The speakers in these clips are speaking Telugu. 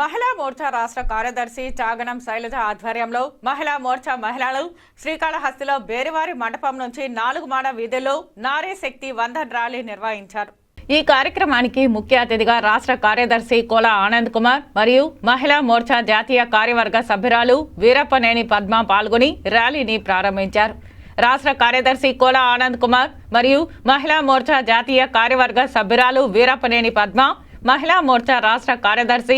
మహిళా మోర్చా రాష్ట్ర కార్యదర్శి చాగనం శైలజ ఆధ్వర్యంలో మహిళా మోర్చా మహిళలు శ్రీకాళహస్తిలో బేరివారి మండపం నుంచి నాలుగు మాడ వీధుల్లో నారీ శక్తి వందన్ ర్యాలీ నిర్వహించారు. ఈ కార్యక్రమానికి ముఖ్య అతిథిగా రాష్ట్ర కార్యదర్శి కోల ఆనంద్ కుమార్ మరియు మహిళా మోర్చా జాతీయ కార్యవర్గ సభ్యురాలు వీరప్పనేని పద్మ పాల్గొని ర్యాలీని ప్రారంభించారు. రాష్ట్ర కార్యదర్శి కోల ఆనంద్ కుమార్ మరియు మహిళా మోర్చా జాతీయ కార్యవర్గ సభ్యురాలు వీరప్పనేని పద్మ మహిళా మోర్చా రాష్ట్ర కార్యదర్శి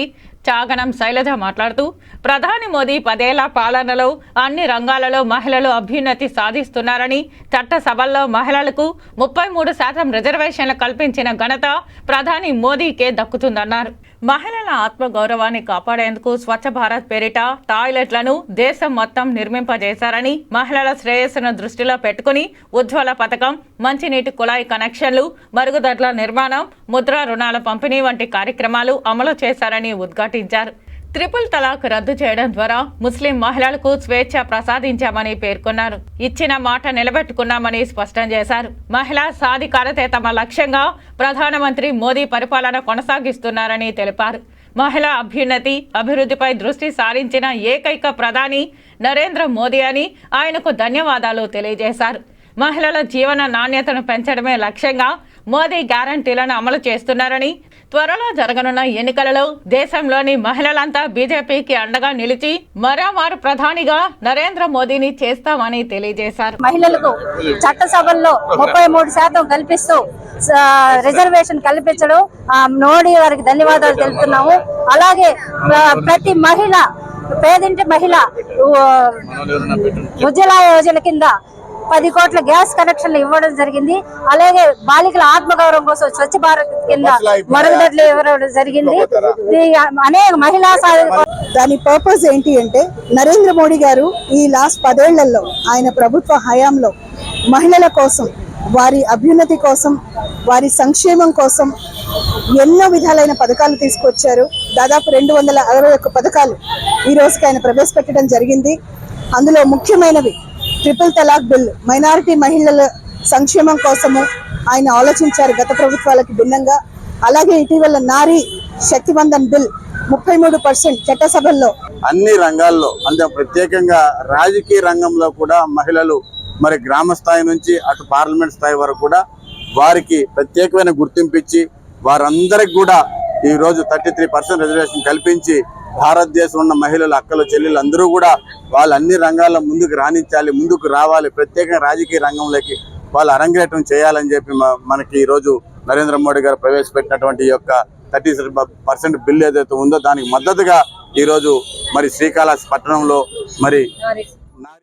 చాగనం శైలజ మాట్లాడుతూ ప్రధాని మోదీ పదేళ్ళ పాలనలో అన్ని రంగాలలో మహిళలు అభ్యున్నతి సాధిస్తున్నారని చట్టసభల్లో మహిళలకు ముప్పై మూడు శాతం రిజర్వేషన్లు కల్పించిన ఘనత ప్రధాని మోదీకే దక్కుతుందన్నారు. మహిళల ఆత్మగౌరవాన్ని కాపాడేందుకు స్వచ్ఛ భారత్ పేరిట టాయిలెట్లను దేశం మొత్తం నిర్మింపజేశారని మహిళల శ్రేయస్సును దృష్టిలో పెట్టుకుని ఉజ్వల పథకం మంచినీటి కుళాయి కనెక్షన్లు మరుగుదొడ్ల నిర్మాణం ముద్రా రుణాల పంపిణీ వంటి కార్యక్రమాలు అమలు చేశారని ఉద్ఘాటించారు. త్రిపుల్ తలాక్ రద్దు చేయడం ద్వారా ముస్లిం మహిళలకు స్వేచ్ఛ ప్రసాదించామని పేర్కొన్నారు. ఇచ్చిన మాట నిలబెట్టుకున్నామని స్పష్టం చేశారు. మహిళా సాధికారతే తమ లక్ష్యంగా ప్రధానమంత్రి మోదీ పరిపాలన కొనసాగిస్తున్నారని తెలిపారు. మహిళా అభ్యున్నతి అభివృద్ధిపై దృష్టి సారించిన ఏకైక ప్రధాని నరేంద్ర మోదీ అని ఆయనకు ధన్యవాదాలు తెలియజేశారు. మహిళల జీవన నాణ్యతను పెంచడమే లక్ష్యంగా మోదీ గ్యారంటీలను అమలు చేస్తున్నారని త్వరలో జరగనున్న ఎన్నికలలో దేశంలోని మహిళలంతా బీజేపీకి అండగా నిలిచి మరోమారు ప్రధానిగా నరేంద్ర మోదీని చేస్తామని తెలియజేశారు. మహిళలకు చట్టసభల్లో ముప్పై మూడు శాతం కల్పిస్తూ రిజర్వేషన్ కల్పించడం మోడీ వారికి ధన్యవాదాలు తెలుపుతున్నాము. అలాగే ప్రతి మహిళ పేదింటి మహిళ ఉజ్వల యోజన కింద పది కోట్ల గ్యాస్ కనెక్షన్లు ఇవ్వడం జరిగింది. అలాగే బాలికల ఆత్మగౌరవం కోసం స్వచ్ఛ భారత్ కింద మరుగుదొడ్లు ఇవ్వడం జరిగింది. ఈ అనేక మహిళా సాధన దాని పర్పస్ ఏంటి అంటే నరేంద్ర మోడీ గారు ఈ లాస్ట్ పదేళ్ళలో ఆయన ప్రభుత్వ హయాంలో మహిళల కోసం వారి అభ్యున్నతి కోసం వారి సంక్షేమం కోసం ఎన్నో విధాలైన పథకాలు తీసుకొచ్చారు. దాదాపు రెండు వందల అరవై ఒక్క పథకాలు ఈ రోజుకి ఆయన ప్రవేశపెట్టడం జరిగింది. అందులో ముఖ్యమైనవి ట్రిపుల్ తలాక్ బిల్. మైనారిటీ మహిళల సంక్షేమం కోసము ఆయన ఆలోచించారు గత ప్రభుత్వాలకు భిన్నంగా. అలాగే ఇటీవల నారీ శక్తివందన్ బిల్ ముప్పై మూడు పర్సెంట్ చట్టసభల్లో. అన్ని రంగాల్లో అంటే ప్రత్యేకంగా రాజకీయ రంగంలో కూడా మహిళలు మరి గ్రామ స్థాయి నుంచి అటు పార్లమెంట్ స్థాయి వరకు కూడా వారికి ప్రత్యేకమైన గుర్తింపు ఇచ్చి వారందరికి కూడా ఈ రోజు థర్టీ త్రీ పర్సెంట్ రిజర్వేషన్ కల్పించి భారతదేశంలో ఉన్న మహిళలు అక్కలు చెల్లెలు అందరూ కూడా వాళ్ళు అన్ని రంగాల్లో ముందుకు రాణించాలి ముందుకు రావాలి ప్రత్యేకంగా రాజకీయ రంగంలోకి వాళ్ళు అరంగేటం చేయాలని చెప్పి మ- మనకి ఈరోజు నరేంద్ర మోడీ గారు ప్రవేశపెట్టినటువంటి యొక్క థర్టీ పర్సెంట్ బిల్ ఏదైతే ఉందో దానికి మద్దతుగా ఈరోజు మరి శ్రీకాళహస్తి పట్టణంలో మరి